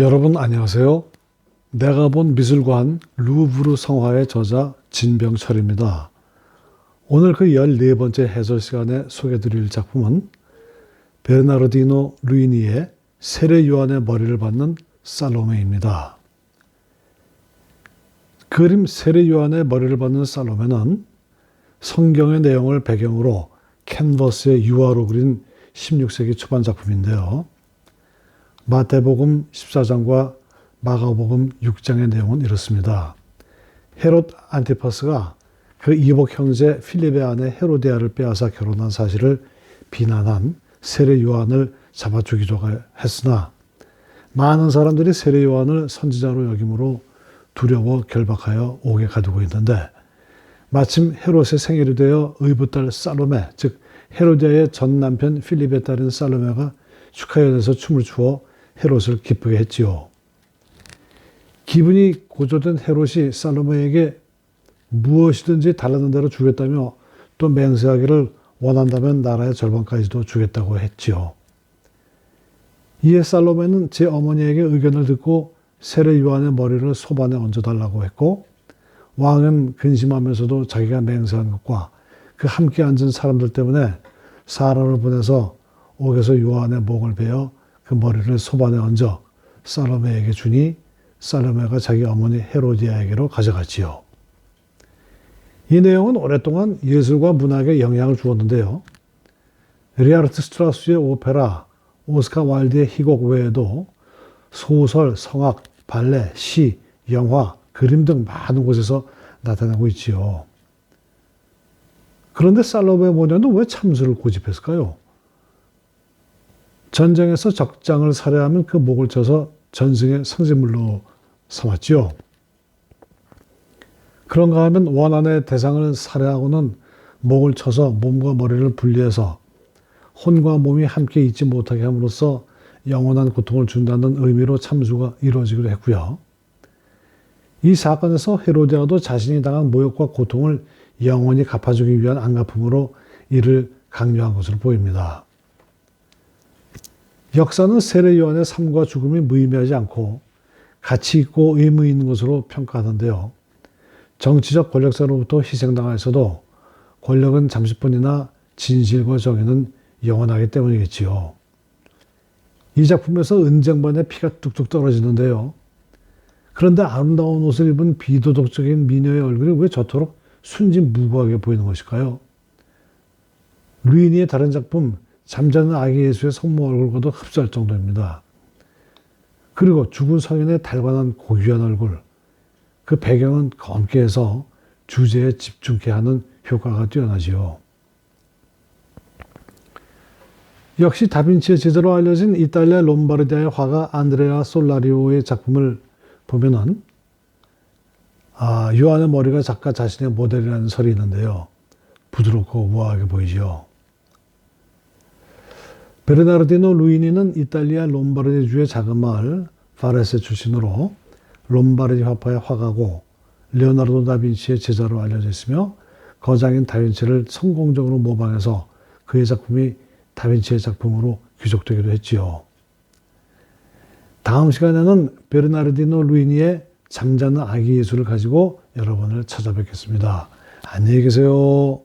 여러분 안녕하세요. 내가 본 미술관 루브르 성화의 저자 진병철입니다. 오늘 그 14번째 해설 시간에 소개 드릴 작품은 베르나르디노 루이니의 세례 요한의 머리를 받는 살로메입니다. 그림 세례 요한의 머리를 받는 살로메는 성경의 내용을 배경으로 캔버스에 유화로 그린 16세기 초반 작품인데요. 마태복음 14장과 마가복음 6장의 내용은 이렇습니다. 헤롯 안티파스가 그 이복 형제 필립의 아내 헤로디아를 빼앗아 결혼한 사실을 비난한 세례 요한을 잡아 죽이려고 했으나 많은 사람들이 세례 요한을 선지자로 여김으로 두려워 결박하여 옥에 가두고 있는데 마침 헤롯의 생일이 되어 의붓딸 살로메 즉 헤로디아의 전 남편 필립의 딸인 살로메가 축하연에서 춤을 추어 헤롯을 기쁘게 했지요. 기분이 고조된 헤롯이 살로메에게 무엇이든지 달라는 대로 주겠다며 또 맹세하기를 원한다면 나라의 절반까지도 주겠다고 했지요. 이에 살로메는 제 어머니에게 의견을 듣고 세례 요한의 머리를 소반에 얹어달라고 했고 왕은 근심하면서도 자기가 맹세한 것과 그 함께 앉은 사람들 때문에 사람을 보내서 옥에서 요한의 목을 베어 그 머리를 소반에 얹어 살로메에게 주니 살로메가 자기 어머니 헤로디아에게로 가져갔지요. 이 내용은 오랫동안 예술과 문학에 영향을 주었는데요. 리하르트 스트라스의 오페라, 오스카 와일드의 희곡 외에도 소설, 성악, 발레, 시, 영화, 그림 등 많은 곳에서 나타나고 있지요. 그런데 살로메 모녀는 왜 참수를 고집했을까요? 전쟁에서 적장을 살해하면 그 목을 쳐서 전승의 상징물로 삼았지요. 그런가 하면 원한의 대상을 살해하고는 목을 쳐서 몸과 머리를 분리해서 혼과 몸이 함께 있지 못하게 함으로써 영원한 고통을 준다는 의미로 참수가 이루어지기도 했고요. 이 사건에서 헤로디아도 자신이 당한 모욕과 고통을 영원히 갚아주기 위한 안갚음으로 이를 강요한 것으로 보입니다. 역사는 세례 요한의 삶과 죽음이 무의미하지 않고 가치 있고 의미 있는 것으로 평가하는데요. 정치적 권력자로부터 희생당하였어도 권력은 잠시뿐이나 진실과 정의는 영원하기 때문이겠지요. 이 작품에서 은쟁반에 피가 뚝뚝 떨어지는데요. 그런데 아름다운 옷을 입은 비도덕적인 미녀의 얼굴이 왜 저토록 순진무구하게 보이는 것일까요? 루이니의 다른 작품 잠자는 아기 예수의 성모 얼굴과도 흡사할 정도입니다. 그리고 죽은 성인의 달관한 고귀한 얼굴, 그 배경은 검게 해서 주제에 집중케 하는 효과가 뛰어나지요. 역시 다빈치의 제자로 알려진 이탈리아 롬바르디아의 화가 안드레아 솔라리오의 작품을 보면은 아, 요한의 머리가 작가 자신의 모델이라는 설이 있는데요. 부드럽고 우아하게 보이죠. 베르나르디노 루이니는 이탈리아 롬바르디 주의 작은 마을 파레세 출신으로 롬바르디 화파의 화가고 레오나르도 다빈치의 제자로 알려져 있으며 거장인 다빈치를 성공적으로 모방해서 그의 작품이 다빈치의 작품으로 귀속되기도 했지요. 다음 시간에는 베르나르디노 루이니의 잠자는 아기 예수를 가지고 여러분을 찾아뵙겠습니다. 안녕히 계세요.